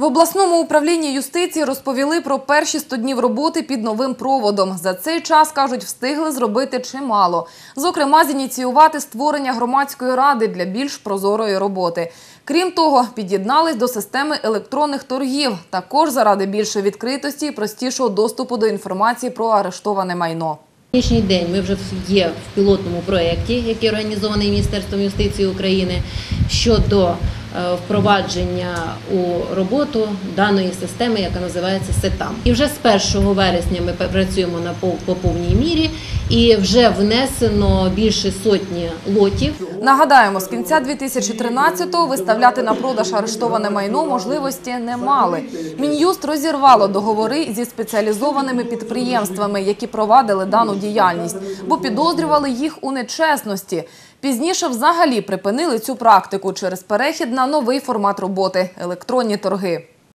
В обласному управлінні юстиції розповіли про перші 100 днів роботи під новим проводом. За цей час, кажуть, встигли зробити чимало. Зокрема, зініціювати створення громадської ради для більш прозорої роботи. Крім того, під'єднались до системи електронних торгів, також заради більшої відкритості і простішого доступу до інформації про арештоване майно. Сьогоднішній день ми вже є в пілотному проєкті, який організований Міністерством юстиції України щодо впровадження у роботу даної системи, яка називається СЕТАМ. І вже з 1 вересня ми працюємо на по повній мірі, і вже внесено більше сотні лотів. Нагадаємо, з кінця 2013-го виставляти на продаж арештоване майно можливості не мали. Мін'юст розірвало договори зі спеціалізованими підприємствами, які провадили дану діяльність, бо підозрювали їх у нечесності. Пізніше взагалі припинили цю практику через перехід на новий формат роботи електронні торги.